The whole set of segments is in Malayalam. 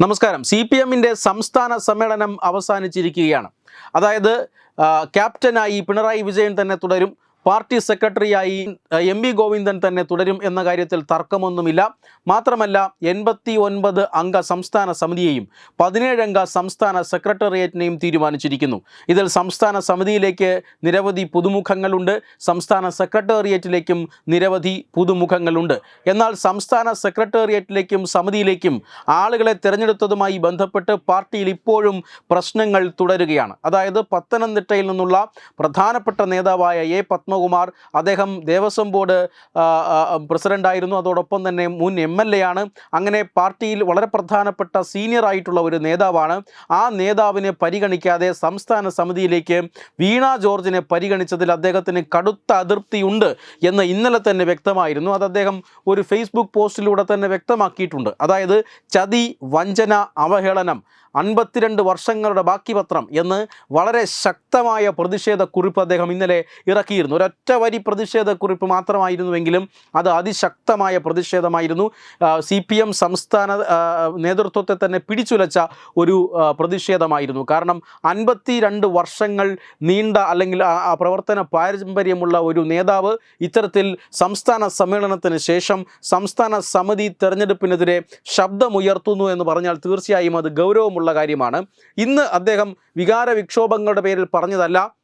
നമസ്കാരം. സി പി എമ്മിന്റെ സംസ്ഥാന സമ്മേളനം അവസാനിച്ചിരിക്കുകയാണ്. അതായത് ക്യാപ്റ്റനായി പിണറായി വിജയൻ തന്നെ തുടരും. പാർട്ടി സെക്രട്ടറിയായി എം വി ഗോവിന്ദൻ തന്നെ തുടരും എന്ന കാര്യത്തിൽ തർക്കമൊന്നുമില്ല. മാത്രമല്ല എൺപത്തി ഒൻപത് അംഗ സംസ്ഥാന സമിതിയെയും പതിനേഴംഗ സംസ്ഥാന സെക്രട്ടേറിയറ്റിനെയും തീരുമാനിച്ചിരിക്കുന്നു. ഇതിൽ സംസ്ഥാന സമിതിയിലേക്ക് നിരവധി പുതുമുഖങ്ങളുണ്ട്. സംസ്ഥാന സെക്രട്ടേറിയറ്റിലേക്കും നിരവധി പുതുമുഖങ്ങളുണ്ട്. എന്നാൽ സംസ്ഥാന സെക്രട്ടേറിയറ്റിലേക്കും സമിതിയിലേക്കും ആളുകളെ തിരഞ്ഞെടുത്തതുമായി ബന്ധപ്പെട്ട് പാർട്ടിയിൽ ഇപ്പോഴും പ്രശ്നങ്ങൾ തുടരുകയാണ്. അതായത് പത്തനംതിട്ടയിൽ നിന്നുള്ള പ്രധാനപ്പെട്ട നേതാവായ എ പത്മകുമാർ അദ്ദേഹം ദേവസ്വം ബോർഡ് പ്രസിഡന്റായിരുന്നു അതോടൊപ്പം തന്നെ മുൻ എം എൽ എ ആണ്. അങ്ങനെ പാർട്ടിയിൽ വളരെ പ്രധാനപ്പെട്ട സീനിയർ ആയിട്ടുള്ള ഒരു നേതാവാണ്. ആ നേതാവിനെ പരിഗണിക്കാതെ സംസ്ഥാന സമിതിയിലേക്ക് വീണ ജോർജിനെ പരിഗണിച്ചതിൽ അദ്ദേഹത്തിന് കടുത്ത അതൃപ്തിയുണ്ട് എന്ന് ഇന്നലെ തന്നെ വ്യക്തമായിരുന്നു. അത് അദ്ദേഹം ഒരു ഫേസ്ബുക്ക് പോസ്റ്റിലൂടെ തന്നെ വ്യക്തമാക്കിയിട്ടുണ്ട്. അതായത് ചതി വഞ്ചന അവഹേളനം. അൻപത്തിരണ്ട് വർഷങ്ങളുടെ ബാക്കി പത്രം എന്ന് വളരെ ശക്തമായ പ്രതിഷേധ കുറിപ്പ് അദ്ദേഹം ഇന്നലെ ഇറക്കിയിരുന്നു. ഒരൊറ്റ വരി പ്രതിഷേധ കുറിപ്പ് മാത്രമായിരുന്നുവെങ്കിലും അത് അതിശക്തമായ പ്രതിഷേധമായിരുന്നു. സി പി എം സംസ്ഥാന നേതൃത്വത്തെ തന്നെ പിടിച്ചുലച്ച ഒരു പ്രതിഷേധമായിരുന്നു. കാരണം അൻപത്തി രണ്ട് വർഷങ്ങൾ നീണ്ട അല്ലെങ്കിൽ ആ പ്രവർത്തന പാരമ്പര്യമുള്ള ഒരു നേതാവ് ഇത്തരത്തിൽ സംസ്ഥാന സമ്മേളനത്തിന് ശേഷം സംസ്ഥാന സമിതി തെരഞ്ഞെടുപ്പിനെതിരെ ശബ്ദമുയർത്തുന്നു എന്ന് പറഞ്ഞാൽ തീർച്ചയായും അത് ഗൗരവമുള്ള കാര്യമാണ്. ഇന്ന് അദ്ദേഹം വികാര വിക്ഷോഭങ്ങളുടെ പേരിൽ പറഞ്ഞതല്ല.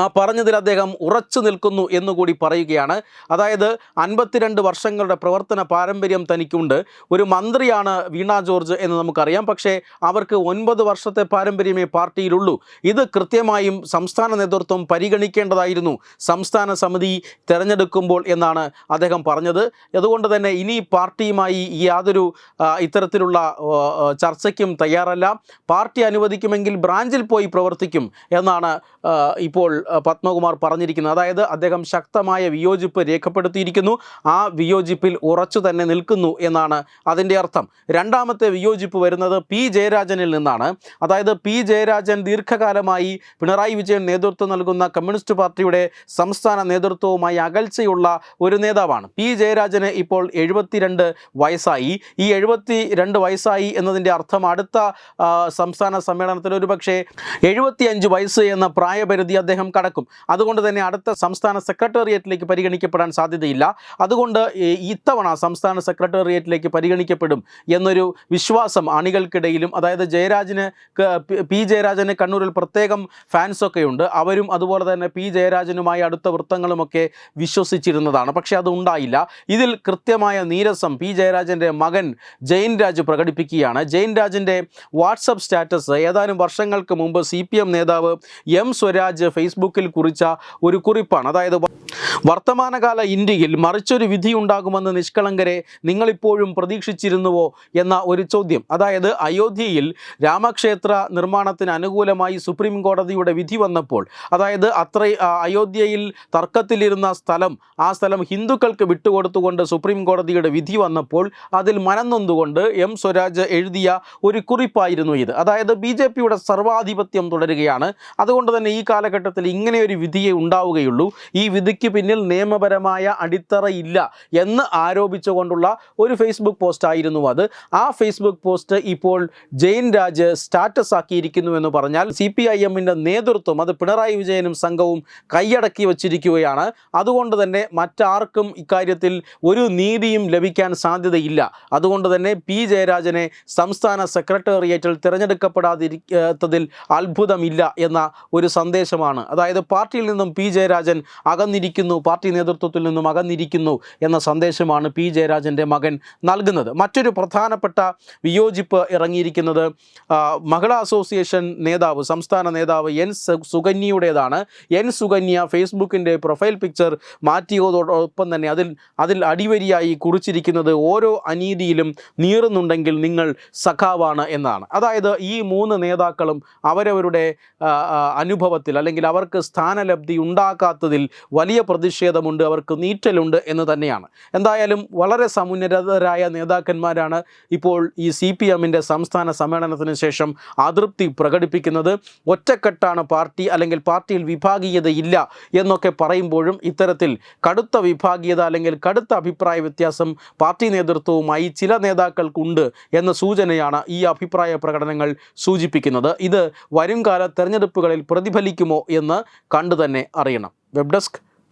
ആ പറഞ്ഞതിൽ അദ്ദേഹം ഉറച്ചു നിൽക്കുന്നു എന്നുകൂടി പറയുകയാണ്. അതായത് അൻപത്തിരണ്ട് വർഷങ്ങളുടെ പ്രവർത്തന പാരമ്പര്യം തനിക്കുണ്ട്. ഒരു മന്ത്രിയാണ് വീണ ജോർജ് എന്ന് നമുക്കറിയാം. പക്ഷേ അവർക്ക് ഒൻപത് വർഷത്തെ പാരമ്പര്യമേ പാർട്ടിയിലുള്ളൂ. ഇത് കൃത്യമായും സംസ്ഥാന നേതൃത്വം പരിഗണിക്കേണ്ടതായിരുന്നു. സംസ്ഥാന സമിതി തിരഞ്ഞെടുക്കുമ്പോൾ എന്നാണ് അദ്ദേഹം പറഞ്ഞത്. അതുകൊണ്ട് തന്നെ ഇനി പാർട്ടിയുമായി യാതൊരു ഇത്തരത്തിലുള്ള ചർച്ചയ്ക്കും തയ്യാറല്ല. പാർട്ടി അനുവദിക്കുമെങ്കിൽ ബ്രാഞ്ചിൽ പോയി പ്രവർത്തിക്കും എന്നാണ് ഇപ്പോൾ പത്മകുമാർ പറഞ്ഞിരിക്കുന്നത് അതായത് അദ്ദേഹം ശക്തമായ വിയോജിപ്പ് രേഖപ്പെടുത്തിയിരിക്കുന്നു. ആ വിയോജിപ്പിൽ ഉറച്ചു തന്നെ നിൽക്കുന്നു എന്നാണ് അതിന്റെ അർത്ഥം. രണ്ടാമത്തെ വിയോജിപ്പ് വരുന്നത് പി ജയരാജനിൽ നിന്നാണ്. അതായത് പി ജയരാജൻ ദീർഘകാലമായി പിണറായി വിജയൻ നേതൃത്വം നൽകുന്ന കമ്മ്യൂണിസ്റ്റ് പാർട്ടിയുടെ സംസ്ഥാന നേതൃത്വവുമായി അകൽച്ചയുള്ള ഒരു നേതാവാണ്. പി ജയരാജന് ഇപ്പോൾ എഴുപത്തിരണ്ട് വയസ്സായി. ഈ എഴുപത്തി രണ്ട് വയസ്സായി എന്നതിന്റെ അർത്ഥം അടുത്ത സംസ്ഥാന സമ്മേളനത്തിൽ ഒരുപക്ഷെ എഴുപത്തിയഞ്ച് വയസ്സ് എന്ന പ്രായപരിധി അദ്ദേഹം കടക്കും. അതുകൊണ്ട് തന്നെ അടുത്ത സംസ്ഥാന സെക്രട്ടേറിയറ്റിലേക്ക് പരിഗണിക്കപ്പെടാൻ സാധ്യതയില്ല. അതുകൊണ്ട് ഇത്തവണ സംസ്ഥാന സെക്രട്ടേറിയറ്റിലേക്ക് പരിഗണിക്കപ്പെടും എന്നൊരു വിശ്വാസം അണികൾക്കിടയിലും അതായത് ജയരാജന് പി- ജയരാജന് കണ്ണൂരിൽ പ്രത്യേകം ഫാൻസൊക്കെ ഉണ്ട് അവരും അതുപോലെ തന്നെ പി ജയരാജനുമായി അടുത്ത വൃത്തങ്ങളുമൊക്കെ വിശ്വസിച്ചിരുന്നതാണ്. പക്ഷേ അത് ഉണ്ടായില്ല. ഇതിൽ കൃത്യമായ നീരസം പി ജയരാജന്റെ മകൻ ജയിൻ രാജ് പ്രകടിപ്പിക്കുകയാണ്. ജയിൻ രാജിന്റെ വാട്സപ്പ് സ്റ്റാറ്റസ് ഏതാനും വർഷങ്ങൾക്ക് മുമ്പ് സി നേതാവ് എം സ്വരാജ് ഫേസ്ബുക്കിൽ കുറിച്ച ഒരു കുറിപ്പാണ്. അതായത് വർത്തമാനകാല ഇന്ത്യയിൽ മറിച്ചൊരു വിധി ഉണ്ടാകുമെന്ന് നിഷ്കളങ്കരെ നിങ്ങളിപ്പോഴും പ്രതീക്ഷിച്ചിരുന്നുവോ എന്ന ഒരു ചോദ്യം. അതായത് അയോധ്യയിൽ രാമക്ഷേത്ര നിർമ്മാണത്തിന് അനുകൂലമായി സുപ്രീം കോടതിയുടെ വിധി വന്നപ്പോൾ അതായത് അത്ര അയോധ്യയിൽ തർക്കത്തിലിരുന്ന സ്ഥലം ആ സ്ഥലം ഹിന്ദുക്കൾക്ക് വിട്ടുകൊടുത്തുകൊണ്ട് സുപ്രീം കോടതിയുടെ വിധി വന്നപ്പോൾ അതിൽ മനന്നൊന്നുകൊണ്ട് എം സ്വരാജ് എഴുതിയ ഒരു കുറിപ്പായിരുന്നു ഇത്. അതായത് ബി ജെ പിയുടെ സർവാധിപത്യം തുടരുകയാണ്. അതുകൊണ്ട് തന്നെ ഈ കാലഘട്ടത്തിൽ ഇങ്ങനെ ഒരു വിധിയെ ഉണ്ടാവുകയുള്ളൂ. ഈ വിധിക്ക് പിന്നിൽ നിയമപരമായ അടിത്തറയില്ല എന്ന് ആരോപിച്ചുകൊണ്ടുള്ള ഒരു ഫേസ്ബുക്ക് പോസ്റ്റ് ആയിരുന്നു അത്. ആ ഫേസ്ബുക്ക് പോസ്റ്റ് ഇപ്പോൾ ജയിൻ രാജ് സ്റ്റാറ്റസ് ആക്കിയിരിക്കുന്നു എന്ന് പറഞ്ഞാൽ സി പി ഐ എമ്മിന്റെ നേതൃത്വം അത് പിണറായി വിജയനും സംഘവും കൈയടക്കി വച്ചിരിക്കുകയാണ്. അതുകൊണ്ട് തന്നെ മറ്റാർക്കും ഇക്കാര്യത്തിൽ ഒരു നീതിയും ലഭിക്കാൻ സാധ്യതയില്ല. അതുകൊണ്ട് തന്നെ പി ജയരാജനെ സംസ്ഥാന സെക്രട്ടേറിയറ്റിൽ തിരഞ്ഞെടുക്കപ്പെടാതിരിക്കാത്തതിൽ അത്ഭുതമില്ല എന്ന ഒരു സന്ദേശമാണ്. അതായത് പാർട്ടിയിൽ നിന്നും പി ജയരാജൻ അകന്നിരിക്കുന്നു പാർട്ടി നേതൃത്വത്തിൽ നിന്നും അകന്നിരിക്കുന്നു എന്ന സന്ദേശമാണ് പി. ജയരാജന്റെ മകൻ നൽകുന്നത്. മറ്റൊരു പ്രധാനപ്പെട്ട വിയോജിപ്പ് ഇറങ്ങിയിരിക്കുന്നത് മഹിളാ അസോസിയേഷൻ നേതാവ് സംസ്ഥാന നേതാവ് എൻ സുകന്യയുടേതാണ്. എൻ സുകന്യ ഫേസ്ബുക്കിന്റെ പ്രൊഫൈൽ പിക്ചർ മാറ്റിയതോടൊപ്പം തന്നെ അതിൽ അതിൽ അടിവരിയായി കുറിച്ചിരിക്കുന്നത് ഓരോ അനീതിയിലും നീറുന്നുണ്ടെങ്കിൽ നിങ്ങൾ സഖാവാണ് എന്നാണ്. അതായത് ഈ മൂന്ന് നേതാക്കളും അവരവരുടെ അനുഭവത്തിൽ അല്ലെങ്കിൽ അവർക്ക് സ്ഥാനലബ്ധി ഉണ്ടാക്കാത്തതിൽ വലിയ പ്രതിഷേധം പ്രതിഷേധമുണ്ട് അവർക്ക് നീറ്റലുണ്ട് എന്ന് തന്നെയാണ്. എന്തായാലും വളരെ സമുന്നതരായ നേതാക്കന്മാരാണ് ഇപ്പോൾ ഈ സി പി എമ്മിന്റെ സംസ്ഥാന സമ്മേളനത്തിന് ശേഷം അതൃപ്തി പ്രകടിപ്പിക്കുന്നത്. ഒറ്റക്കെട്ടാണ് പാർട്ടി അല്ലെങ്കിൽ പാർട്ടിയിൽ വിഭാഗീയതയില്ല എന്നൊക്കെ പറയുമ്പോഴും ഇത്തരത്തിൽ കടുത്ത വിഭാഗീയത അല്ലെങ്കിൽ കടുത്ത അഭിപ്രായ വ്യത്യാസം പാർട്ടി നേതൃത്വവുമായി ചില നേതാക്കൾക്കുണ്ട് എന്ന സൂചനയാണ് ഈ അഭിപ്രായ പ്രകടനങ്ങൾ സൂചിപ്പിക്കുന്നത്. ഇത് വരുംകാല തെരഞ്ഞെടുപ്പുകളിൽ പ്രതിഫലിക്കുമോ എന്ന് കണ്ടു തന്നെ അറിയണം. Web desk